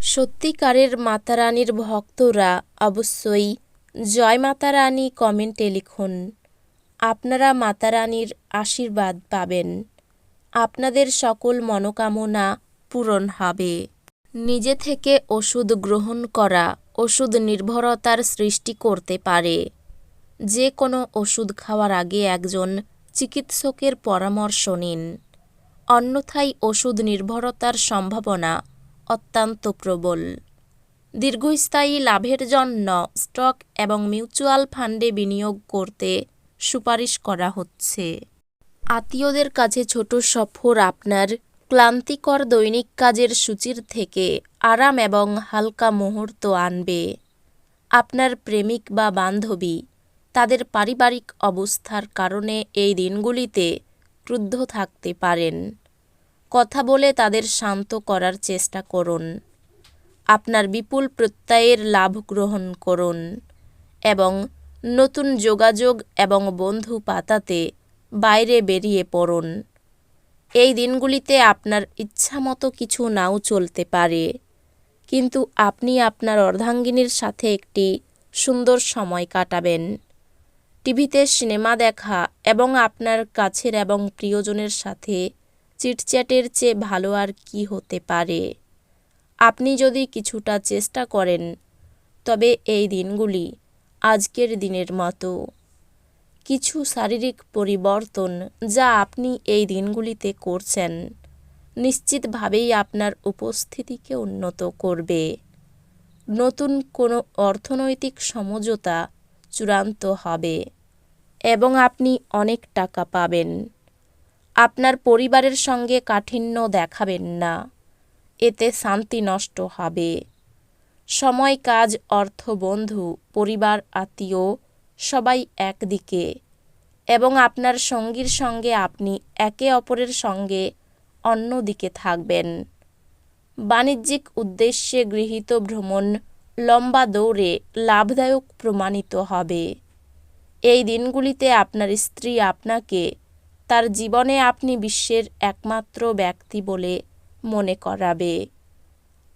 সত্যিকারের মাতা রানীর ভক্তরা অবশ্যই জয় মাতা রানী কমেন্টে লিখুন। আপনারা মাতা রানীর আশীর্বাদ পাবেন। আপনাদের সকল মনোকামনা পূরণ হবে। নিজে থেকে ওষুধ গ্রহণ করা ওষুধ নির্ভরতার সৃষ্টি করতে পারে। যে কোনো ওষুধ খাওয়ার আগে একজন চিকিৎসকের পরামর্শ নিন। অন্যথায় ওষুধ নির্ভরতার সম্ভাবনা অত্যন্ত প্রবল। দীর্ঘস্থায়ী লাভের জন্য স্টক এবং মিউচুয়াল ফান্ডে বিনিয়োগ করতে সুপারিশ করা হচ্ছে। আত্মীয়দের কাছে ছোট সফর আপনার ক্লান্তিকর দৈনিক কাজের সূচির থেকে আরাম এবং হালকা মুহূর্ত আনবে। আপনার প্রেমিক বা বান্ধবী তাদের পারিবারিক অবস্থার কারণে এই দিনগুলিতে ক্রুদ্ধ থাকতে পারেন। কথা বলে তাদের শান্ত করার চেষ্টা করুন। আপনার বিপুল প্রত্যয়ের লাভ গ্রহণ করুন এবং নতুন যোগাযোগ এবং বন্ধু পাতাতে বাইরে বেরিয়ে পড়ুন। এই দিনগুলিতে আপনার ইচ্ছামতো কিছু নাও চলতে পারে। কিন্তু আপনি আপনার অর্ধাঙ্গিনীর সাথে একটি সুন্দর সময় কাটাবেন। টিভিতে সিনেমা দেখা এবং আপনার কাছের এবং প্রিয়জনের সাথে চিটচ্যাটের চেয়ে ভালো আর কি হতে পারে? আপনি যদি কিছুটা চেষ্টা করেন, তবে এই দিনগুলি আজকের দিনের মতো। কিছু শারীরিক পরিবর্তন যা আপনি এই দিনগুলিতে করছেন, নিশ্চিতভাবেই আপনার উপস্থিতিকে উন্নত করবে। নতুন কোনো অর্থনৈতিক সমঝোতা চূড়ান্ত হবে এবং আপনি অনেক টাকা পাবেন। আপনার পরিবারের সঙ্গে কাঠিন্য দেখাবেন না। এতে শান্তি নষ্ট হবে। সময়, কাজ, অর্থ, বন্ধু, পরিবার, আত্মীয় সবাই একদিকে এবং আপনার সঙ্গীর সঙ্গে আপনি একে অপরের সঙ্গে অন্যদিকে থাকবেন। বাণিজ্যিক উদ্দেশ্যে গৃহীত ভ্রমণ লম্বা দৌড়ে লাভদায়ক প্রমাণিত হবে। এই দিনগুলিতে আপনার স্ত্রী আপনাকে তার জীবনে আপনি বিশ্বের একমাত্র ব্যক্তি বলে মনে করাবে।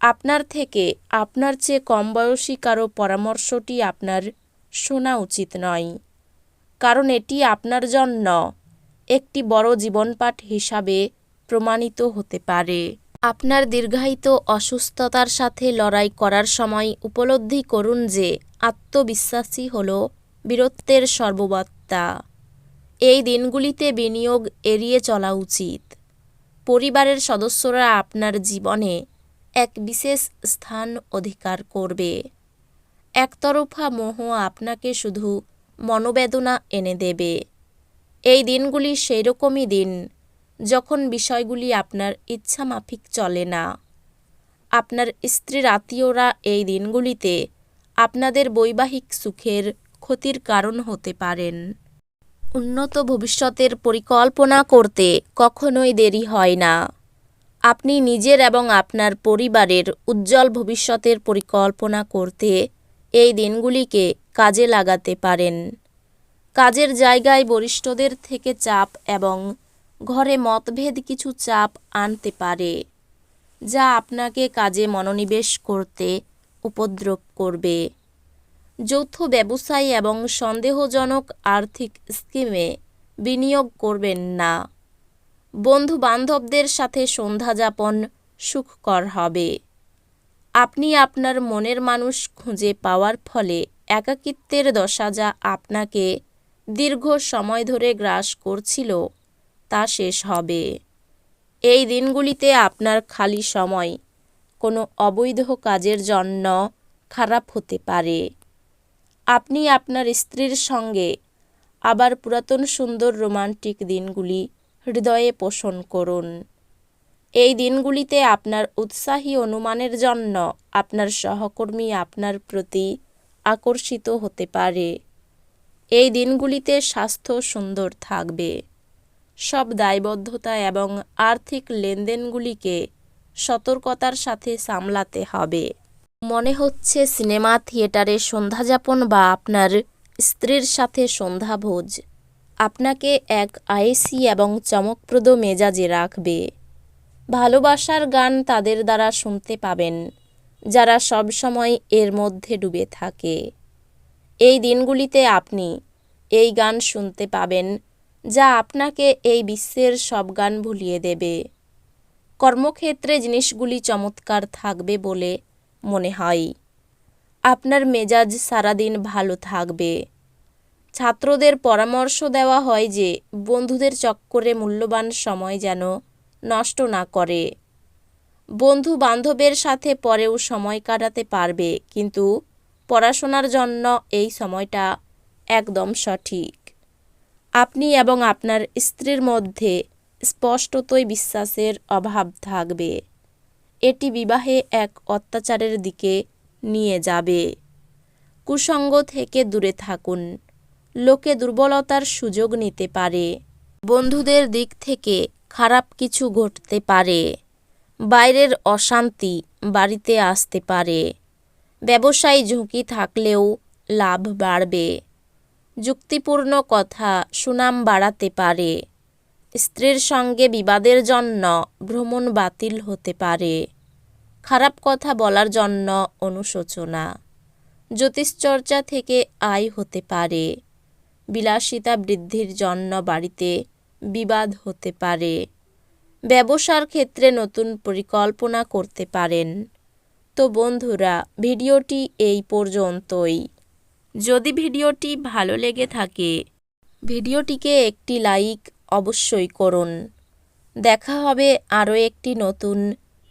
আপনার থেকে আপনার চেয়ে কম বয়সী কারও পরামর্শটি আপনার শোনা উচিত নয়। কারণ এটি আপনার জন্য একটি বড় জীবনপাঠ হিসাবে প্রমাণিত হতে পারে। আপনার দীর্ঘায়িত অসুস্থতার সাথে লড়াই করার সময় উপলব্ধি করুন যে আত্মবিশ্বাসী হল বীরত্বের সর্ববত্তা এই দিনগুলিতে বিনিয়োগ এড়িয়ে চলা উচিত। পরিবারের সদস্যরা আপনার জীবনে এক বিশেষ স্থান অধিকার করবে। একতরফা মোহ আপনাকে শুধু মনোবেদনা এনে দেবে। এই দিনগুলি সেই রকমই দিন যখন বিষয়গুলি আপনার ইচ্ছামাফিক চলে না। আপনার স্ত্রীর আত্মীয়রা এই দিনগুলিতে আপনাদের বৈবাহিক সুখের ক্ষতির কারণ হতে পারেন। উন্নত ভবিষ্যতের পরিকল্পনা করতে কখনোই দেরি হয় না। আপনি নিজের এবং আপনার পরিবারের উজ্জ্বল ভবিষ্যতের পরিকল্পনা করতে এই দিনগুলিকে কাজে লাগাতে পারেন। কাজের জায়গায় বরিষ্ঠদের থেকে চাপ এবং ঘরে মতভেদ কিছু চাপ আনতে পারে, যা আপনাকে কাজে মনোনিবেশ করতে উপদ্রব করবে। যৌথ ব্যবসায় এবং সন্দেহজনক আর্থিক স্কিমে বিনিয়োগ করবেন না। বন্ধু বান্ধবদের সাথে সন্ধ্যা যাপন সুখকর হবে। আপনি আপনার মনের মানুষ খুঁজে পাওয়ার ফলে একাকিত্বের দশা যা আপনাকে দীর্ঘ সময় ধরে গ্রাস করছিল, তা শেষ হবে। এই দিনগুলিতে আপনার খালি সময় কোনো অবৈধ কাজের জন্য খারাপ হতে পারে। আপনি আপনার স্ত্রীর সঙ্গে আবার পুরাতন সুন্দর রোমান্টিক দিনগুলি হৃদয়ে পোষণ করুন। এই দিনগুলিতে আপনার উৎসাহী অনুমানের জন্য আপনার সহকর্মী আপনার প্রতি আকর্ষিত হতে পারে। এই দিনগুলিতে স্বাস্থ্য সুন্দর থাকবে। সব দায়বদ্ধতা এবং আর্থিক লেনদেনগুলিকে সতর্কতার সাথে সামলাতে হবে। মনে হচ্ছে সিনেমা, থিয়েটারে সন্ধ্যাযাপন বা আপনার স্ত্রীর সাথে সন্ধ্যাভোজ আপনাকে এক আয়েসি এবং চমকপ্রদ মেজাজে রাখবে। ভালোবাসার গান তাদের দ্বারা শুনতে পাবেন, যারা সবসময় এর মধ্যে ডুবে থাকে। এই দিনগুলিতে আপনি এই গান শুনতে পাবেন, যা আপনাকে এই বিশ্বের সব গান ভুলিয়ে দেবে। কর্মক্ষেত্রে জিনিসগুলি চমৎকার থাকবে বলে মনে হয়। আপনার মেজাজ সারাদিন ভালো থাকবে। ছাত্রদের পরামর্শ দেওয়া হয় যে, বন্ধুদের চক্করে মূল্যবান সময় যেন নষ্ট না করে। বন্ধু বান্ধবের সাথে পরেও সময় কাটাতে পারবে, কিন্তু পড়াশোনার জন্য এই সময়টা একদম সঠিক। আপনি এবং আপনার স্ত্রীর মধ্যে স্পষ্টতই বিশ্বাসের অভাব থাকবে। এটি বিবাহে এক অত্যাচারের দিকে নিয়ে যাবে। কুসঙ্গ থেকে দূরে থাকুন। লোকে দুর্বলতার সুযোগ নিতে পারে। বন্ধুদের দিক থেকে খারাপ কিছু ঘটতে পারে। বাইরের অশান্তি বাড়িতে আসতে পারে। ব্যবসায় ঝুঁকি থাকলেও লাভ বাড়বে। যুক্তিপূর্ণ কথা সুনাম বাড়াতে পারে। স্ত্রীর সঙ্গে বিবাদের জন্য ভ্রমণ বাতিল হতে পারে। খারাপ কথা বলার জন্য অনুশোচনা। জ্যোতিষচর্চা থেকে আয় হতে পারে। বিলাসিতা বৃদ্ধির জন্য বাড়িতে বিবাদ হতে পারে। ব্যবসার ক্ষেত্রে নতুন পরিকল্পনা করতে পারেন। তো বন্ধুরা, ভিডিওটি এই পর্যন্তই। যদি ভিডিওটি ভালো লেগে থাকে, ভিডিওটিকে একটি লাইক অবশ্যই করুন। দেখা হবে আরও একটি নতুন